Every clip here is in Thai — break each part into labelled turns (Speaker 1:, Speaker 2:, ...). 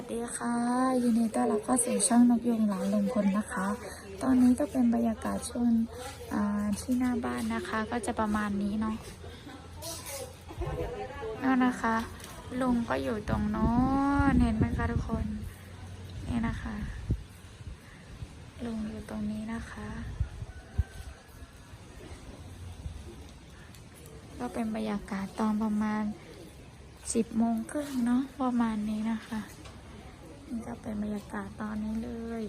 Speaker 1: วัสดีค่ะ ยินดีต้อนรับเข้าสู่ช่องนกยุงหลานลุงพลนะคะ ตอนนี้ก็เป็นบรรยากาศช่วงที่หน้าบ้านนะคะ ก็จะประมาณนี้เนาะนั่นนะคะ ลุงก็อยู่ตรงโน้นเห็นไหมคะทุกคนนี่นะคะ ลุงอยู่ตรงนี้นะคะ ก็เป็นบรรยากาศตอนประมาณสิบโมงครึ่งเนาะประมาณนี้นะคะ นี่ก็เป็นบรรยากาศตอนนี้เลย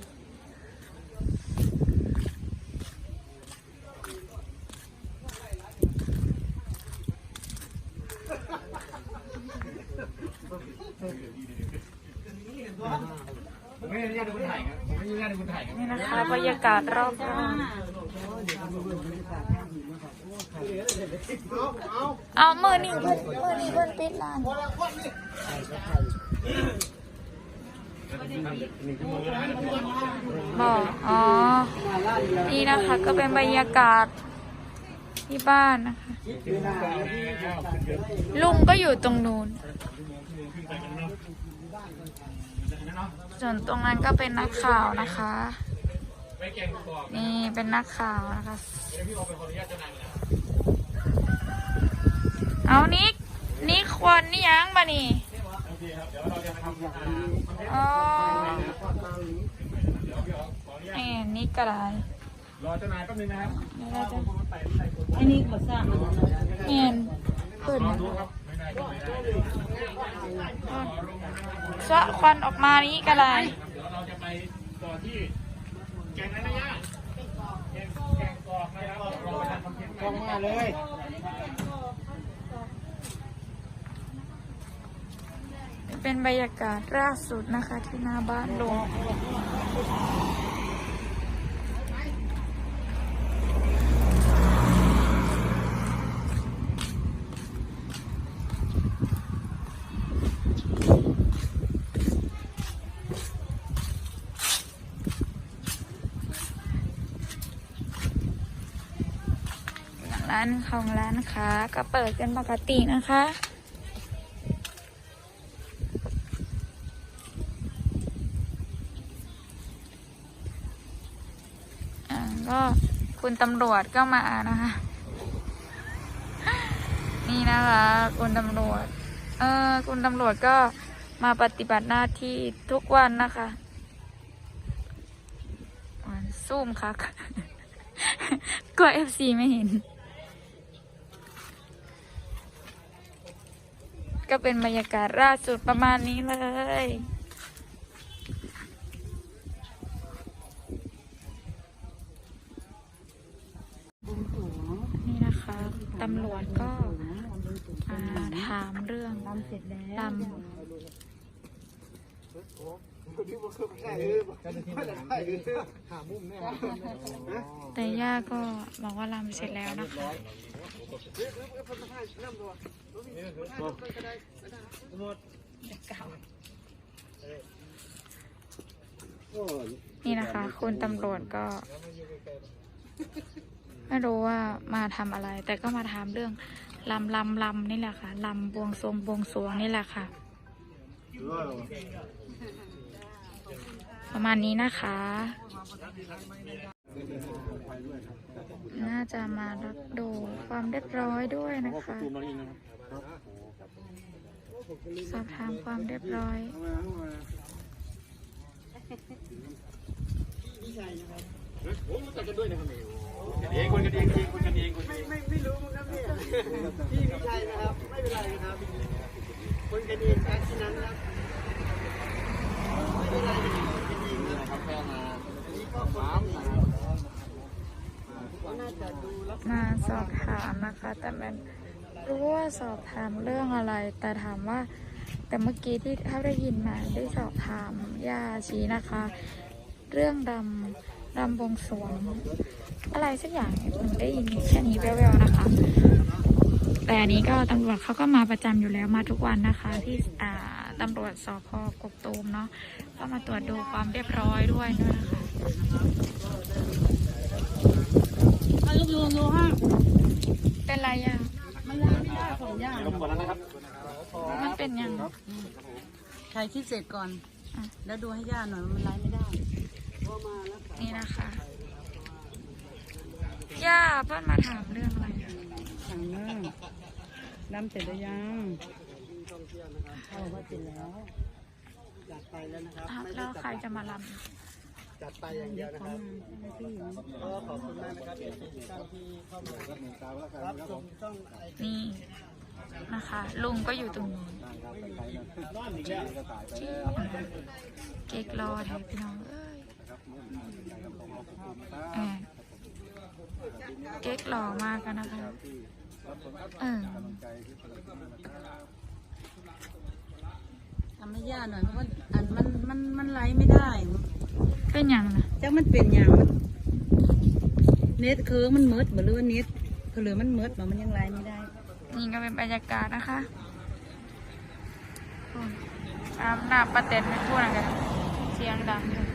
Speaker 2: ผมไม่ได้อนุญาตให้คุณถ่ายครับผมไม่ได้อนุญาตให้คุณถ่ายครับ
Speaker 1: นี่นะคะบรรยากาศรอบๆเอามือนี่เพิ่นมือนี่เพิ่นปิดร้าน บอกอ๋อ นี่นะคะก็เป็นบรรยากาศที่บ้านนะคะ ลุงก็อยู่ตรงนู้น ส่วนตรงนั้นก็เป็นนักข่าวนะคะ นี่เป็นนักข่าวนะคะ
Speaker 2: เอานิกนิ
Speaker 1: กควรนี่ยังบะนี่
Speaker 2: อเคครับเดี๋ยวเราจะมาทำอ่า
Speaker 1: อ๋อ
Speaker 2: เดี๋ยวพี่ออกขออนุญาต
Speaker 1: นี่นิกกระไร
Speaker 2: รอเจ้านายแป๊บนึงนะครับ
Speaker 1: นี่เราจะ
Speaker 2: ใส่ใส่คน
Speaker 3: อันนี้ก็สร้างมันนะ
Speaker 1: เห็นเปิด
Speaker 2: ลอ
Speaker 1: นะ
Speaker 2: งดูครับไม่ได้ก็ไม่ได้
Speaker 1: สะควันออกมานี้กระไร
Speaker 2: เดี๋ยวเราจะไปต่อที่แกงนั้นนะย่าแกงแกงกรอบนะครับเราไปทำคอนเทนต์กันมาเลย
Speaker 1: เป็นบรรยากาศล่าสุดนะคะที่หน้าบ้านลงร้านของร้านค้าก็เปิดกันปกตินะคะ อ่าก็ คุณตำรวจก็มานะคะ นี่นะคะ คุณตำรวจ เออ คุณตำรวจก็มาปฏิบัติหน้าที่ทุกวันนะคะวันซูมค่ะกลัวเอฟซีไม่เห็น ก็เป็นบรรยากาศล่าสุดประมาณนี้เลย ตำรวจก็าถามเรื่อง
Speaker 3: ทำเสร็จแล้ว
Speaker 1: ลำแต่ย่าก็บอกว่าลำเสร็จแล้วนะคะนี่นะคะ คุณตำรวจก็ ไม่รู้ว่ามาทำอะไร แต่ก็มาถามเรื่องลำลำลำนี่แหละค่ะลำบวงสรวงบวงสรวงนี่แหละค่ะ ประมาณนี้นะคะ น่าจะมารับดูความเรียบร้อยด้วยนะคะสอบถามความเรียบร้อย
Speaker 2: เองคน กันเองคนกันเองคนกันเอง
Speaker 4: ไม่ไม่รู้มั้งครับพี่พี่ไม่ใช่นะครับ ไม่เป็นไรนะครับ คนกันเองแค่ที่นั้นนะครับไม่เป็นไรคนกันเองนะครับแค่มาอันนี้ก็คนกันเองก็น่าจะดูแล้ว
Speaker 1: มาสอบถามนะคะ แต่มันรู้ว่าสอบถามเรื่องอะไร แต่ถามว่า แต่เมื่อกี้ที่ถ้าได้ยินมาได้สอบถามย่าชี้นะคะ เรื่องรำรำบวงสรวง อะไรสักอย่างหนูได้ยินแค่นี้แว่วๆนะคะ แต่อันนี้ก็ตำรวจเขาก็มาประจำอยู่แล้วมาทุกวันนะคะที่อ่าตำรวจสพกกตูมเนาะก็มาตรวจดูความเรียบร้อยด้วยนะคะ
Speaker 3: มาลูกยูยูห้า
Speaker 1: เป็นไรยัง
Speaker 3: มันล้างไม่ได้ของย่าง
Speaker 2: รบกวนแล้วนะครับ
Speaker 1: มันเป็นยัง
Speaker 3: ใครที่เสร็จก่อน แล้วดูให้ย่าหน่อยว่ามันไลฟ์ไม่ได้
Speaker 1: นี่นะคะ ย่าเพื่อนมาถามเรื่องอะไรอะ
Speaker 3: สั่งเนื้อดำเสร็จหรือยังเขาบอกว่าเสร็จแล้ว
Speaker 4: จัดไปแล้วนะครับ
Speaker 1: อะ
Speaker 4: ไม่
Speaker 1: แล้
Speaker 4: ได้
Speaker 1: ว
Speaker 4: จัด
Speaker 1: ใครจะมาล
Speaker 4: จัดไปอย่างเดียวนะค
Speaker 3: เขา
Speaker 4: รับ
Speaker 3: มาให้พี่อยู่นะ
Speaker 4: ก็ขอบคุณมากนะครับเอฟซีทุกท่านที่เข้ามารับชมช่องไอำ
Speaker 1: นี่นะคะ ลุงก็อยู่ตรงนู้น
Speaker 2: นอนอีกแล้ว
Speaker 1: เก๊กรอแทนพี่น้องเอ้ยแอน เก๊กหล่อมากกันนะคะ เออ
Speaker 3: ทำให้ย่าหน่อยเพราะว่าอันมันมันมันไลฟ์ไม่ได้
Speaker 1: เป็นอย่างนะ
Speaker 3: จักมันเป็นอย่างมันเน็ตคือมันมืดบ่หรือว่าเน็ตคือหรือมันมืดบ่มันยังไลฟ์ไม่ได้
Speaker 1: นี่ก็เป็นบรรยากาศนะคะโอ้ยอาบน้ำประเต็นไม่พูดอะไรกันเสียงดังเลย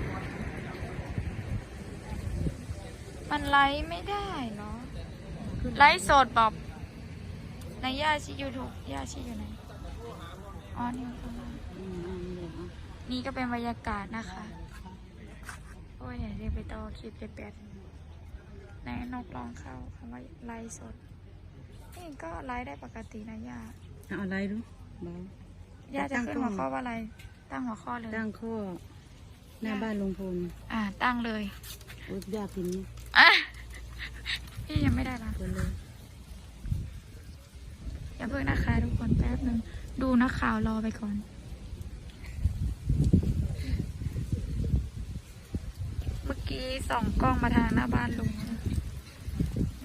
Speaker 1: มันไลฟ์ไม่ได้เนาะไลฟ์สดบอกในย่าชียูทูบย่าชีอยู่ไหนอ๋อนี่ข้างล่าง
Speaker 3: อืมอืมเดี๋ยวเอา
Speaker 1: นี่ก็เป็นบรรยากาศนะคะ โอ้ยเดี๋ยวเรียกไปต่อคลิปเลยแปดในนกลองเข้าคำว่าไลฟ์สด นี่ก็ไลฟ์ได้ปกตินะย่า
Speaker 3: เอาอะไรดูเบา
Speaker 1: ย่าจะขึ้นหัว
Speaker 3: ตั้งกล้อง
Speaker 1: ข้อว่าอะไร ตั้งหัวข้อเลย
Speaker 3: ตั้งข้อ หน้าบ้านลุงพล
Speaker 1: อ่า ตั้งเลย
Speaker 3: โอ๊ยยากทีนี้
Speaker 1: อะพี่ยังไม่ได้ละอย่าเพิ่งนะคะทุกคนแป๊บหนึ่งดูนักข่าวรอไปก่อนเมื่อกี้ส่องกล้องมาทางหน้าบ้านลุงนะ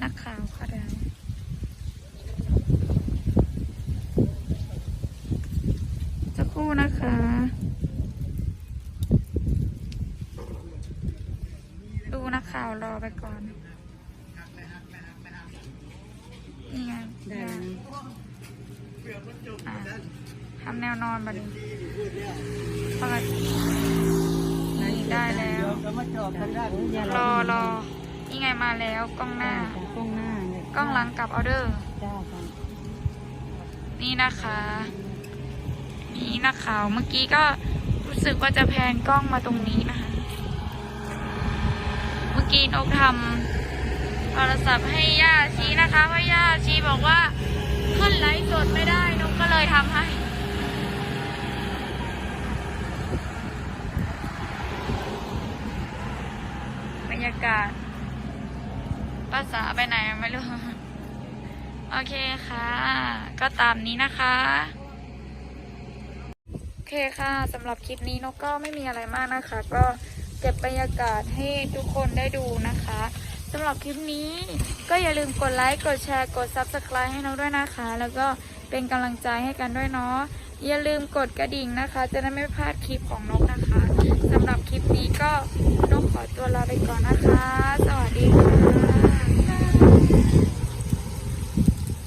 Speaker 1: นักข่าวค่ะเดี๋ยวจะครู่นะคะ ดูนักข่าวรอไปก่อน นี่ไง
Speaker 3: ได้แล้วนะ
Speaker 1: อะ ทำแนวนอนบัดนี้เปิดนี่ได้แล้ว
Speaker 4: จะมาจอบทางด้าน
Speaker 3: อย่าร
Speaker 1: อรอนี่ไงมาแล้วกล้องหน้า
Speaker 3: จ้ะกล้องหน้าเลย
Speaker 1: กล้องหลังกลับออเดอร์
Speaker 3: จ้าค่ะ
Speaker 1: นี่นะคะ นี่นักข่าวเมื่อกี้ก็รู้สึกว่าจะแพนกล้องมาตรงนี้นะคะ เมื่อกี้นกทำโทรศัพท์ให้ย่าชีนะคะเพราะย่าชีบอกว่าขึ้นไลฟ์สดไม่ได้นกก็เลยทำให้ บรรยา กาศภาษาไปไหนไม่รู้ โอเคค่ะ ก็ตามนี้นะคะ โอเคค่ะสำหรับคลิปนี้นกก็ไม่มีอะไรมากนะคะ ก็เก็บบรรยากาศให้ทุกคนได้ดูนะคะสำหรับคลิปนี้ก็อย่าลืมกดไลค์กดแชร์กด Subscribe ให้นกด้วยนะคะ แล้วก็เป็นกำลังใจให้กันด้วยเนาะอย่าลืมกดกระดิ่งนะคะ จะได้ไม่พลาดคลิปของนกนะคะ สำหรับคลิปนี้ก็ต้องขอตัวลาไปก่อนนะคะ สวัสดีค่ะ